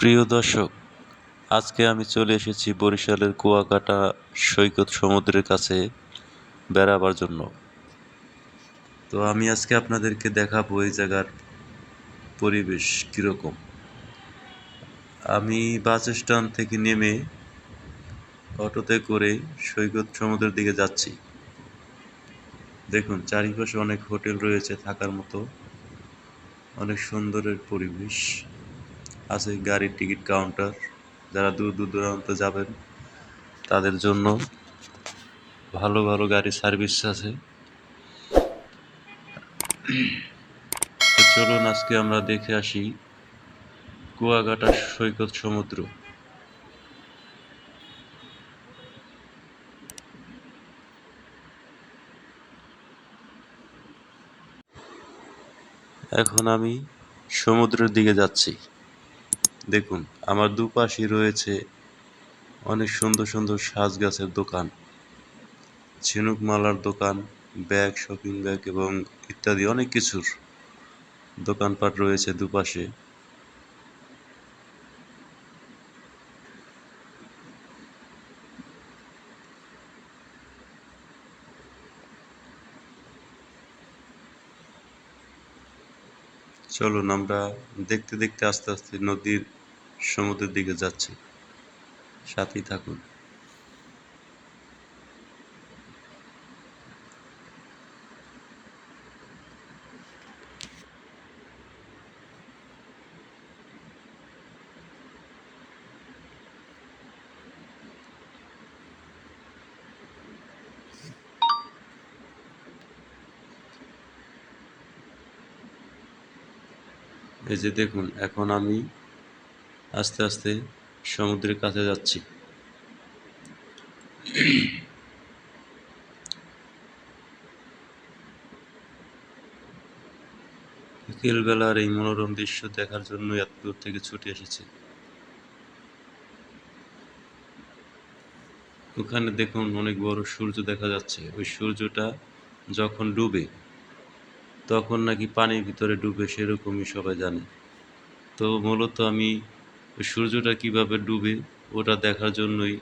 প্রিয় দর্শক, আজকে আমি চলে এসেছি বরিশালের কুয়াকাটা সৈকত সমুদ্রের কাছে বেড়াবার জন্য। তো আমি আজকে আপনাদেরকে দেখাবো এই জায়গার পরিবেশ কীরকম। আমি বাস স্ট্যান্ড থেকে নেমে অটোতে করে সৈকত সমুদ্রের দিকে যাচ্ছি। দেখুন, চারিপাশে অনেক হোটেল রয়েছে থাকার মতো। অনেক সুন্দরের পরিবেশ। আছে গাড়ির টিকিট কাউন্টার। যারা দূর দূর দূরান্ত যাবেন, তাদের জন্য ভালো ভালো গাড়ি সার্ভিস আছে। তো চলুন আজকে আমরা দেখে আসি কুয়াকাটা সৈকত সমুদ্র। এখন আমি সমুদ্রের দিকে যাচ্ছি। দেখুন, আমার দুপাশে রয়েছে অনেক সুন্দর সুন্দর সাজ গাছের দোকান। ঝিনুক মালার দোকান, ব্যাগ, শপিং ব্যাগ এবং ইত্যাদি অনেক কিছুর দোকানপাট রয়েছে দুপাশে। চলুন আমরা দেখতে দেখতে আস্তে আস্তে নদীর সমুদ্রের দিকে যাচ্ছি। সাথেই থাকুন। এই যে দেখুন, এখন আমি আস্তে আস্তে সমুদ্রের কাছে যাচ্ছি। বিকেলবেলার এই মনোরম দৃশ্য দেখার জন্য এত দূর থেকে ছুটে এসেছি। ওখানে দেখুন অনেক বড় সূর্য দেখা যাচ্ছে। ওই সূর্যটা যখন ডুবে তখন নাকি পানির ভিতরে ডুবে সেরকমই সবাই জানে। তো মূলত আমি সূর্যটা কীভাবে ডুবে ওটা দেখার জন্যই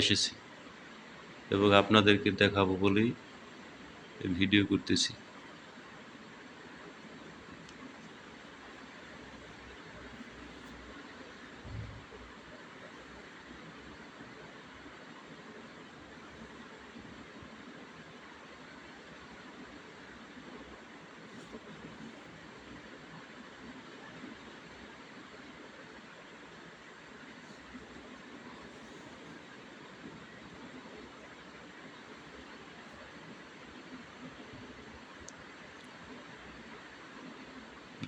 এসেছি এবং আপনাদেরকে দেখাবো বলেই ভিডিও করতেছি।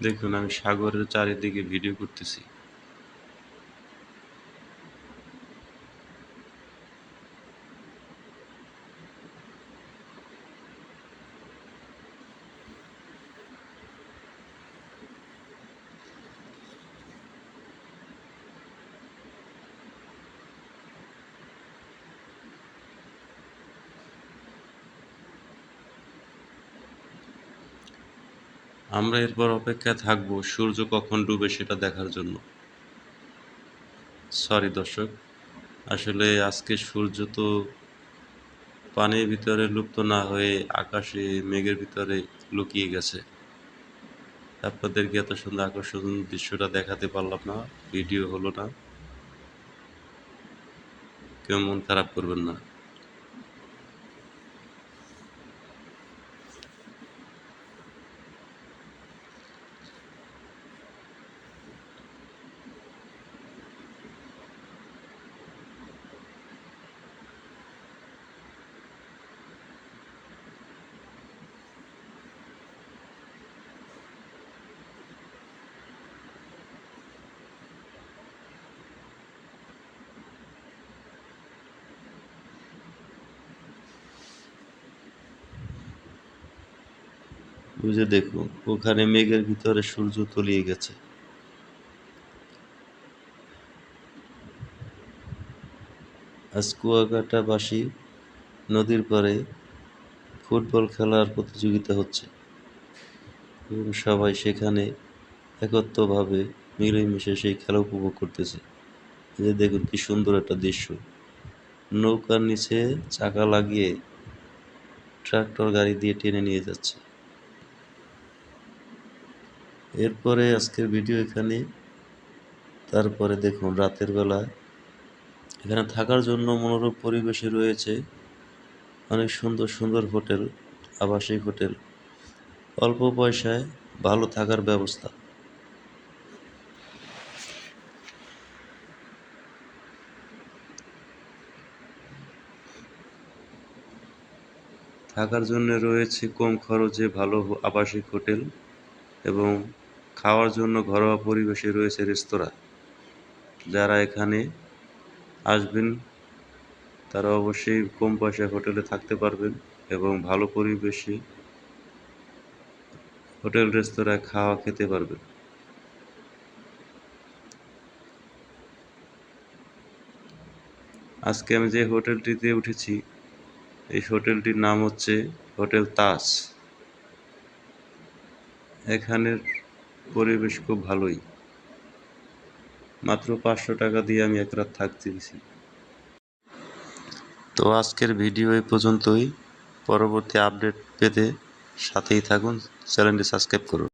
দেখুন আমি সাগরের চারিদিকে ভিডিও করতেছি। আমরা এরপর অপেক্ষায় থাকব, সূর্য কখন ডুবে সেটা দেখার জন্য। সরি দর্শক। আসলে আজকে সূর্য তো পানির ভিতরে লুপ্ত না হয়ে আকাশে মেঘের ভিতরে লুকিয়ে গেছে। আপনাদেরকে এত সুন্দর আকর্ষণ দৃশ্যটা দেখাতে পারলাম না, ভিডিও হলো না। কেউ মন খারাপ করবেন না। যে দেখুন ওখানে মেঘের ভিতরে সূর্য তলিয়ে গেছে। আজ কুয়াকাটাবাসী নদীর পাড়ে ফুটবল খেলার প্রতিযোগিতা হচ্ছে। এবং সবাই সেখানে একত্রভাবে মিলেমিশে সেই খেলা উপভোগ করতেছে। যে দেখুন কি সুন্দর একটা দৃশ্য। নৌকার নিচে চাকা লাগিয়ে ট্রাক্টর গাড়ি দিয়ে টেনে নিয়ে যাচ্ছে। এরপরে আজকের ভিডিও এখানে। তারপরে দেখুন, রাতের বেলা। এখানে থাকার জন্য মনোরম পরিবেশে রয়েছে অনেক সুন্দর সুন্দর হোটেল, আবাসিক হোটেল। অল্প পয়সায় ভালো থাকার ব্যবস্থা। থাকার জন্য রয়েছে কম খরচে ভালো আবাসিক হোটেল এবং খাওয়ার জন্য ঘরোয়া পরিবেশে রয়েছে রেস্তোরাঁ। যারা এখানে আসবেন, তারা অবশ্যই কম পয়সায় হোটেলে থাকতে পারবেন এবং ভালো পরিবেশে হোটেল, রেস্তোরাঁয় খাওয়া খেতে পারবেন। আজকে আমি যে হোটেলটিতে উঠেছি, এই হোটেলটির নাম হচ্ছে হোটেল তাজ এখানের পরিবেশ খুব ভালোই। মাত্র পাঁচশো টাকা দিয়ে আমি এক রাত থাকতে তো আজকের ভিডিও এই পর্যন্তই। পরবর্তী আপডেট পেতে সাথেই থাকুন। চ্যানেলটি সাবস্ক্রাইব করুন।